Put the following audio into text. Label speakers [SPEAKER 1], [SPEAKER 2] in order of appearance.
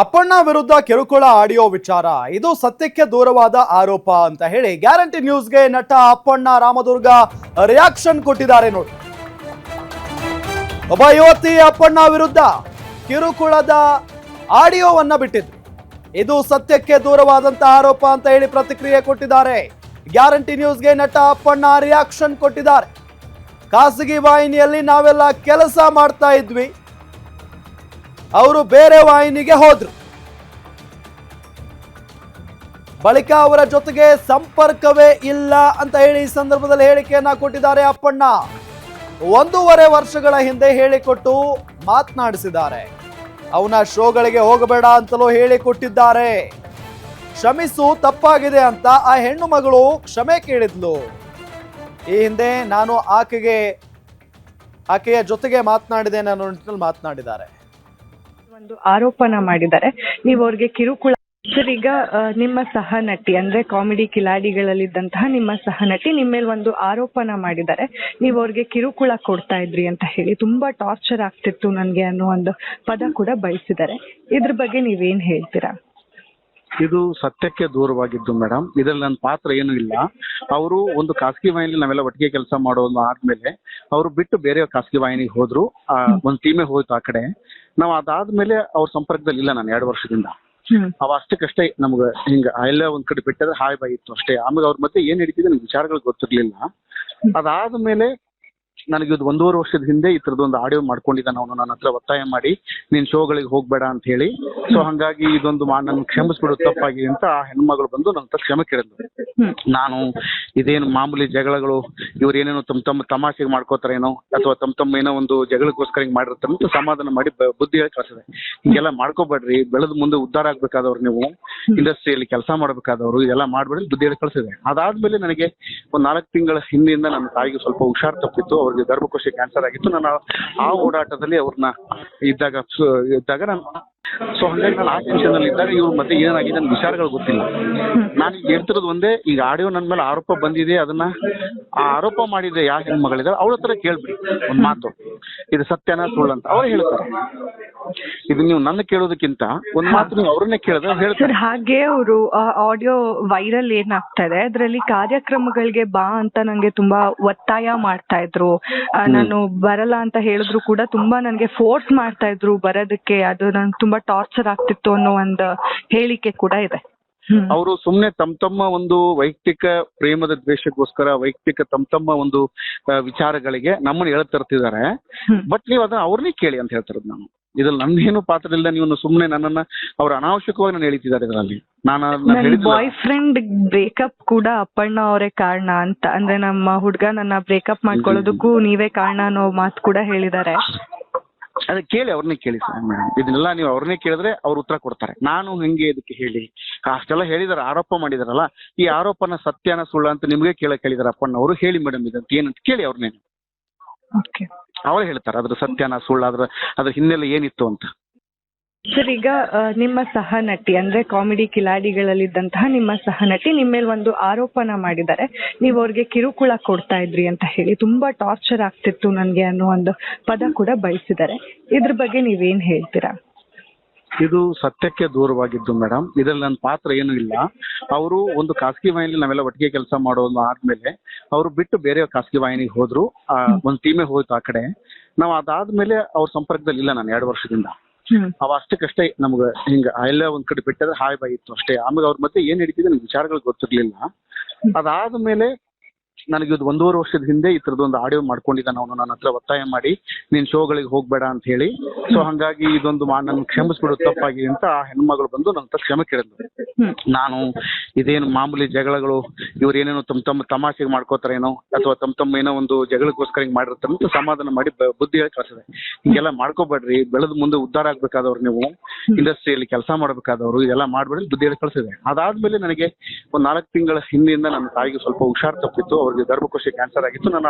[SPEAKER 1] ಅಪ್ಪಣ್ಣ ವಿರುದ್ಧ ಕಿರುಕುಳ ಆಡಿಯೋ ವಿಚಾರ. ಇದು ಸತ್ಯಕ್ಕೆ ದೂರವಾದ ಆರೋಪ ಅಂತ ಹೇಳಿ ಗ್ಯಾರಂಟಿ ನ್ಯೂಸ್ಗೆ ನಟ ಅಪ್ಪಣ್ಣ ರಾಮದುರ್ಗ ರಿಯಾಕ್ಷನ್ ಕೊಟ್ಟಿದ್ದಾರೆ ನೋಡಿ. ಒಬ್ಬ ಯುವತಿ ಅಪ್ಪಣ್ಣ ವಿರುದ್ಧ ಕಿರುಕುಳದ ಆಡಿಯೋವನ್ನ ಬಿಟ್ಟಿದ್ರು. ಇದು ಸತ್ಯಕ್ಕೆ ದೂರವಾದಂತ ಆರೋಪ ಅಂತ ಹೇಳಿ ಪ್ರತಿಕ್ರಿಯೆ ಕೊಟ್ಟಿದ್ದಾರೆ. ಗ್ಯಾರಂಟಿ ನ್ಯೂಸ್ಗೆ ನಟ ಅಪ್ಪಣ್ಣ ರಿಯಾಕ್ಷನ್ ಕೊಟ್ಟಿದ್ದಾರೆ. ಖಾಸಗಿ ವಾಹಿನಿಯಲ್ಲಿ ನಾವೆಲ್ಲ ಕೆಲಸ ಮಾಡ್ತಾ ಇದ್ವಿ. ಅವರು ಬೇರೆ ವಾಹಿನಿಗೆ ಹೋದ್ರು. ಬಳಿಕ ಅವರ ಜೊತೆಗೆ ಸಂಪರ್ಕವೇ ಇಲ್ಲ ಅಂತ ಹೇಳಿ ಈ ಸಂದರ್ಭದಲ್ಲಿ ಹೇಳಿಕೆಯನ್ನ ಕೊಟ್ಟಿದ್ದಾರೆ ಅಪ್ಪಣ್ಣ. ಒಂದೂವರೆ ವರ್ಷಗಳ ಹಿಂದೆ ಹೇಳಿಕೊಟ್ಟು ಮಾತನಾಡಿಸಿದ್ದಾರೆ. ಅವನ ಶೋಗಳಿಗೆ ಹೋಗಬೇಡ ಅಂತಲೂ ಹೇಳಿಕೊಟ್ಟಿದ್ದಾರೆ. ಕ್ಷಮಿಸು, ತಪ್ಪಾಗಿದೆ ಅಂತ ಆ ಹೆಣ್ಣು ಮಗಳು ಕ್ಷಮೆ ಕೇಳಿದ್ಲು. ಈ ಹಿಂದೆ ನಾನು ಆಕೆಗೆ, ಆಕೆಯ ಜೊತೆಗೆ ಮಾತನಾಡಿದೆ ಅನ್ನೋ ನಿಟ್ಟಿನಲ್ಲಿ ಮಾತನಾಡಿದ್ದಾರೆ.
[SPEAKER 2] ಒಂದು ಆರೋಪನ ಮಾಡಿದ್ದಾರೆ. ನೀವು ಅವ್ರಿಗೆ ಕಿರುಕುಳ ಈಗ ನಿಮ್ಮ ನಿಮ್ಮ ಸಹನಟಿ ಅಂದ್ರೆ ಕಾಮಿಡಿ ಕಿಲಾಡಿಗಳಲ್ಲಿದ್ದಂತಹ ನಿಮ್ಮ ಸಹನಟಿ ನಿಮ್ಮ ಮೇಲೆ ಒಂದು ಆರೋಪನ ಮಾಡಿದ್ದಾರೆ. ನೀವು ಅವ್ರಿಗೆ ಕಿರುಕುಳ ಕೊಡ್ತಾ ಇದ್ರಿ ಅಂತ ಹೇಳಿ ತುಂಬಾ ಟಾರ್ಚರ್ ಆಗ್ತಿತ್ತು ನನ್ಗೆ ಅನ್ನೋ ಒಂದು ಪದ ಕೂಡ ಬಳಸಿದ್ದಾರೆ ಇದ್ರ ಬಗ್ಗೆ ನೀವೇನ್ ಹೇಳ್ತೀರಾ?
[SPEAKER 3] ಇದು ಸತ್ಯಕ್ಕೆ ದೂರವಾಗಿದ್ದು ಮೇಡಮ್. ಇದ್ರಲ್ಲಿ ನನ್ನ ಪಾತ್ರ ಏನು ಇಲ್ಲ. ಅವರು ಒಂದು ಖಾಸಗಿ ವಾಹಿನಿ ನಾವೆಲ್ಲ ಒಟ್ಟಿಗೆ ಕೆಲಸ ಮಾಡೋದು ಆದ್ಮೇಲೆ ಅವರು ಬಿಟ್ಟು ಬೇರೆ ಖಾಸಗಿ ವಾಹಿನಿಗೆ ಹೋದ್ರು. ಆ, ಒಂದ್ ಟೀಮೇ ಹೋಯ್ತು ಆ ಕಡೆ. ನಾವು ಅದಾದ್ಮೇಲೆ ಅವ್ರ ಸಂಪರ್ಕದಲ್ಲಿ ಇಲ್ಲ ನಾನು ಎರಡು ವರ್ಷದಿಂದ. ಅವ ಅಷ್ಟಕ್ಕಷ್ಟೇ ನಮ್ಗೆ ಹಿಂಗ ಎಲ್ಲ ಒಂದ್ ಕಡೆ ಬಿಟ್ಟರೆ ಹಾಯ್ ಬಾಯ್ ಇತ್ತು ಅಷ್ಟೇ. ಆಮೇಲೆ ಅವ್ರ ಮತ್ತೆ ಏನ್ ನಡೀತಿದೆ ನನಗೆ ವಿಚಾರಗಳು ಗೊತ್ತಿರ್ಲಿಲ್ಲ. ಅದಾದ್ಮೇಲೆ ನನಗೆ ಇದು ಒಂದೂವರೆ ವರ್ಷದ ಹಿಂದೆ ಈ ಥರದೊಂದು ಒಂದು ಆಡಿಯೋ ಮಾಡ್ಕೊಂಡಿದ್ದಾನೆ ಅವನು. ನನ್ನ ಹತ್ರ ಒತ್ತಾಯ ಮಾಡಿ ನೀನ್ ಶೋಗಳಿಗೆ ಹೋಗ್ಬೇಡ ಅಂತ ಹೇಳಿ. ಸೊ ಹಂಗಾಗಿ ಇದೊಂದು ನನ್ನ ನನ್ ಕ್ಷಮಿಸ್ಬಿಡು ತಪ್ಪಾಗಿ ಅಂತ ಆ ಹೆಣ್ಮಗಳು ಬಂದು ನನ್ನ ಹತ್ರ ಕ್ಷಮೆ ಕೇಳಿದ್ಲು. ನಾನು ಇದೇನು ಮಾಮೂಲಿ ಜಗಳಗಳು ಇವ್ರು ಏನೇನೋ ತಮ್ಮ ತಮ್ಮ ತಮಾಷೆಗೆ ಮಾಡ್ಕೋತಾರೇನೋ ಅಥವಾ ತಮ್ಮ ತಮ್ಮ ಏನೋ ಒಂದು ಜಗಳಕ್ಕೋಸ್ಕರ ಹಿಂಗ್ ಮಾಡಿರ್ತಾರೆ ಅಂತ ಸಮಾಧಾನ ಮಾಡಿ ಬುದ್ಧಿ ಹೇಳಿ ಕಳ್ಸಿದೆ. ಹಿಂಗೆಲ್ಲ ಮಾಡ್ಕೋಬೇಡ್ರಿ. ಬೆಳೆದ ಮುಂದೆ ಉದ್ಧಾರ ಆಗ್ಬೇಕಾದವ್ರು ನೀವು. ಇಂಡಸ್ಟ್ರಿಯಲ್ಲಿ ಕೆಲಸ ಮಾಡಬೇಕಾದವರು ಇದೆಲ್ಲ ಮಾಡ್ಬೇಡಿ ಬುದ್ಧಿ ಹೇಳಿ ಕಳ್ಸಿದೆ. ಅದಾದ್ಮೇಲೆ ನನಗೆ ಒಂದ್ ನಾಲ್ಕು ತಿಂಗಳ ಹಿಂದಿನಿಂದ ನನ್ನ ತಾಯಿಗೆ ಸ್ವಲ್ಪ ಹುಷಾರ್ ತಪ್ಪಿತ್ತು. ಅವ್ರಿಗೆ ಗರ್ಭಕೋಶ ಕ್ಯಾನ್ಸರ್ ಆಗಿತ್ತು. ನಾನು ಆ ಓಡಾಟದಲ್ಲಿ ಅವ್ರನ್ನ ಇದ್ದಾಗ ಇದ್ದಾಗ ನಾನು ಸೊ ಹಂಗಾಗಿ ನಾನು ಆ ಟೆನ್ಷನ್ ಅಲ್ಲಿ ಇದ್ದಾಗ ಇವ್ರ ಮತ್ತೆ ಏನಾಗಿದೆ ನನ್ನ ವಿಚಾರಗಳು ಗೊತ್ತಿಲ್ಲ. ನಾನು ಈಗ ಹೇಳ್ತಿರೋದು ಒಂದೇ ಈಗ ಆಡಿಯೋ ನನ್ನ ಮೇಲೆ ಆರೋಪ ಬಂದಿದೆ ಅದನ್ನ ಆ ಆರೋಪ ಮಾಡಿದ್ರೆ ಯಾವ ಹೆಣ್ಮಗಳಿದ್ದಾರೆ ಅವ್ರ ಹತ್ರ ಕೇಳ್ಬಿಡಿ ಒಂದ್ ಮಾತು. ಇದು ಸತ್ಯನ ಸುಳ್ಳು ಅಂತ. ಅವ್ರು ಹೇಳ್ತಾರೆ. ಇದು ನೀವು ನನ್ನ ಕೇಳೋದಕ್ಕಿಂತ ಒಂದ್ ಮಾತು ನೀವು ಅವ್ರನ್ನೇ ಕೇಳಿದ್ರೆ ಹೇಳ್ತಾರೆ.
[SPEAKER 2] ಸರ್ ಹಾಗೆ ಅವರು ಆಡಿಯೋ ವೈರಲ್ ಏನಾಗ್ತಾ ಇದೆ ಅದರಲ್ಲಿ ಕಾರ್ಯಕ್ರಮಗಳಿಗೆ ಬಾ ಅಂತ ನಂಗೆ ತುಂಬಾ ಒತ್ತಾಯ ಮಾಡ್ತಾ ಇದ್ರು. ಆ, ನಾನು ಬರಲ್ಲ ಅಂತ ಹೇಳಿದ್ರು ಕೂಡ ತುಂಬಾ ನನ್ಗೆ ಫೋರ್ಸ್ ಮಾಡ್ತಾ ಇದ್ರು ಬರೋದಕ್ಕೆ. ಅದು ನಂಗೆ ತುಂಬಾ ಟಾರ್ಚರ್ ಆಗ್ತಿತ್ತು ಅನ್ನೋ ಒಂದು ಹೇಳಿಕೆ ಕೂಡ ಇದೆ.
[SPEAKER 3] ಅವರು ಸುಮ್ನೆ ತಮ್ಮ ತಮ್ಮ ಒಂದು ವೈಯಕ್ತಿಕ ಪ್ರೇಮದ ದ್ವೇಷಕ್ಕೋಸ್ಕರ ವೈಯಕ್ತಿಕ ತಮ್ಮ ತಮ್ಮ ಒಂದು ವಿಚಾರಗಳಿಗೆ ನಮ್ಮನ್ನ ಹೇಳ್ತಿರ್ತಿದ್ದಾರೆ. ಬಟ್ ನೀವು ಅದನ್ನ ಅವ್ರನ್ನೇ ಕೇಳಿ ಅಂತ ಹೇಳ್ತಿರೋದು ನಾನು. ಇದ್ರಲ್ಲಿ ನಂದೇನು ಪಾತ್ರ ಇಲ್ಲ ನೀವು ಸುಮ್ನೆ ನನ್ನನ್ನ ಅವ್ರ ಅನಾವಶ್ಯಕವಾಗಿ ನಾನು ಹೇಳ್ತಿದ್ದಾರೆ ಇದರಲ್ಲಿ. ನನ್
[SPEAKER 2] ಬಾಯ್ ಫ್ರೆಂಡ್ ಬ್ರೇಕಪ್ ಕೂಡ ಅಪ್ಪಣ್ಣ ಅವರೇ ಕಾರಣ ಅಂತ. ಅಂದ್ರೆ ನಮ್ಮ ಹುಡ್ಗ ನನ್ನ ಬ್ರೇಕಪ್ ಮಾಡ್ಕೊಳ್ಳೋದಕ್ಕೂ ನೀವೇ ಕಾರಣ ಅನ್ನೋ ಮಾತು ಕೂಡ ಹೇಳಿದ್ದಾರೆ.
[SPEAKER 3] ಅದೇ ಕೇಳಿ ಅವ್ರನ್ನೇ ಕೇಳಿ ಸರ್ ಮೇಡಮ್ ಇದನ್ನೆಲ್ಲ ನೀವು ಅವ್ರನ್ನೇ ಕೇಳಿದ್ರೆ ಅವ್ರು ಉತ್ತರ ಕೊಡ್ತಾರೆ. ನಾನು ಹಂಗೆ ಇದಕ್ಕೆ ಹೇಳಿ? ಅಷ್ಟೆಲ್ಲ ಹೇಳಿದಾರ ಆರೋಪ ಮಾಡಿದಾರಲ್ಲ. ಈ ಆರೋಪನ ಸತ್ಯನ ಸುಳ್ಳ ಅಂತ ನಿಮಗೆ ಕೇಳಕ್ ಹೇಳಿದಾರೆ ಅಪ್ಪಣ್ಣವರು ಹೇಳಿ ಮೇಡಮ್ ಇದಂತ ಏನಂತ ಕೇಳಿ ಅವ್ರನ್ನೇ ಅವರೇ ಹೇಳ್ತಾರೆ ಅದ್ರ ಸತ್ಯನ ಸುಳ್ಳ ಅದ್ರ ಅದ್ರ ಹಿನ್ನೆಲೆ ಏನಿತ್ತು ಅಂತ.
[SPEAKER 2] ಸರ್ ಈಗ ನಿಮ್ಮ ಸಹನಟಿ ಅಂದ್ರೆ ಕಾಮಿಡಿ ಕಿಲಾಡಿಗಳಲ್ಲಿದ್ದಂತಹ ನಿಮ್ಮ ಸಹನಟಿ ನಿಮ್ಮ ಮೇಲೆ ಒಂದು ಆರೋಪನ ಮಾಡಿದ್ದಾರೆ. ನೀವು ಅವ್ರಿಗೆ ಕಿರುಕುಳ ಕೊಡ್ತಾ ಇದ್ರಿ ಅಂತ ಹೇಳಿ ತುಂಬಾ ಟಾರ್ಚರ್ ಆಗ್ತಿತ್ತು ನನ್ಗೆ ಅನ್ನೋ ಒಂದು ಪದ ಕೂಡ ಬಯಸಿದ್ದಾರೆ. ಇದ್ರ ಬಗ್ಗೆ ನೀವೇನ್ ಹೇಳ್ತೀರಾ?
[SPEAKER 3] ಇದು ಸತ್ಯಕ್ಕೆ ದೂರವಾಗಿದ್ದು ಮೇಡಮ್ ಇದ್ರಲ್ಲಿ ನನ್ನ ಪಾತ್ರ ಏನು ಇಲ್ಲ. ಅವರು ಒಂದು ಖಾಸಗಿ ವಾಹಿನಿ ನಾವೆಲ್ಲ ಒಟ್ಟಿಗೆ ಕೆಲಸ ಮಾಡೋದು ಆದ್ಮೇಲೆ ಅವರು ಬಿಟ್ಟು ಬೇರೆ ಖಾಸಗಿ ವಾಹಿನಿಗೆ ಹೋದ್ರು. ಒಂದು ಟೀಮೇ ಹೋಯ್ತು ಆ ಕಡೆ. ನಾವು ಅದಾದ್ಮೇಲೆ ಅವ್ರ ಸಂಪರ್ಕದಲ್ಲಿ ಇಲ್ಲ ನಾನು ಎರಡು ವರ್ಷದಿಂದ. ಅವ ಅಷ್ಟಕ್ಕಷ್ಟೇ ನಮ್ಗೆ ಹಿಂಗ ಎಲ್ಲ ಒಂದ್ ಕಡೆ ಬಿಟ್ಟರೆ ಹಾಯ್ ಬಾಯ್ ಇತ್ತು ಅಷ್ಟೇ. ಆಮೇಲೆ ಅವ್ರ ಮತ್ತೆ ಏನ್ ನಡೀತಿದೆ ನನಗೆ ವಿಚಾರಗಳು ಗೊತ್ತಿರ್ಲಿಲ್ಲ. ಅದಾದ್ಮೇಲೆ ನನಗೆ ಇದು ಒಂದೂವರೆ ವರ್ಷದ ಹಿಂದೆ ಈ ಒಂದು ಆಡಿಯೋ ಮಾಡ್ಕೊಂಡಿದ್ದಾನೆ ಅವನು ನನ್ನ ಹತ್ರ ಒತ್ತಾಯ ಮಾಡಿ ನೀನ್ ಶೋಗಳಿಗೆ ಹೋಗ್ಬೇಡ ಅಂತ ಹೇಳಿ. ಸೊ ಹಂಗಾಗಿ ಇದೊಂದು ನನ್ನ ನನ್ ಕ್ಷಮಿಸ್ಬಿಡು ತಪ್ಪಾಗಿ ಅಂತ ಆ ಹೆಣ್ಮಗಳು ಬಂದು ನನ್ನ ಹತ್ರ ಕ್ಷಮೆ ಕೇಳಿದ್ಲು.
[SPEAKER 2] ಹ್ಮ್
[SPEAKER 3] ನಾನು ಇದೇನು ಮಾಮೂಲಿ ಜಗಳಗಳು, ಇವ್ರು ಏನೇನೋ ತಮ್ಮ ತಮ್ಮ ತಮಾಷೆಗೆ ಮಾಡ್ಕೋತಾರೇನೋ, ಅಥವಾ ತಮ್ಮ ತಮ್ಮ ಏನೋ ಒಂದು ಜಗಳಕ್ಕೋಸ್ಕರ ಹಿಂಗ್ ಮಾಡಿರ್ತಾರೆ ಅಂತ ಸಮಾಧಾನ ಮಾಡಿ ಬುದ್ಧಿ ಹೇಳಿ ಕಳ್ಸಿದೆ. ಹಿಂಗೆಲ್ಲ ಮಾಡ್ಕೋಬೇಡ್ರಿ, ಬೆಳೆದ ಮುಂದೆ ಉದ್ಧಾರ ಆಗ್ಬೇಕಾದವ್ರು ನೀವು, ಇಂಡಸ್ಟ್ರಿಯಲ್ಲಿ ಕೆಲಸ ಮಾಡ್ಬೇಕಾದವ್ರು, ಇದೆಲ್ಲ ಮಾಡ್ಬೇಡಿ ಬುದ್ಧಿ ಹೇಳಿ ಕಳ್ಸಿದೆ. ಅದಾದ್ಮೇಲೆ ನನಗೆ ಒಂದು ನಾಲ್ಕು ತಿಂಗಳ ಹಿಂದಿನಿಂದ ನನ್ನ ತಾಯಿಗೆ ಸ್ವಲ್ಪ ಹುಷಾರ್ ತಪ್ಪಿತ್ತು, ಅವ್ರಿಗೆ ಗರ್ಭಕೋಶ ಕ್ಯಾನ್ಸರ್ ಆಗಿತ್ತು, ನಾನು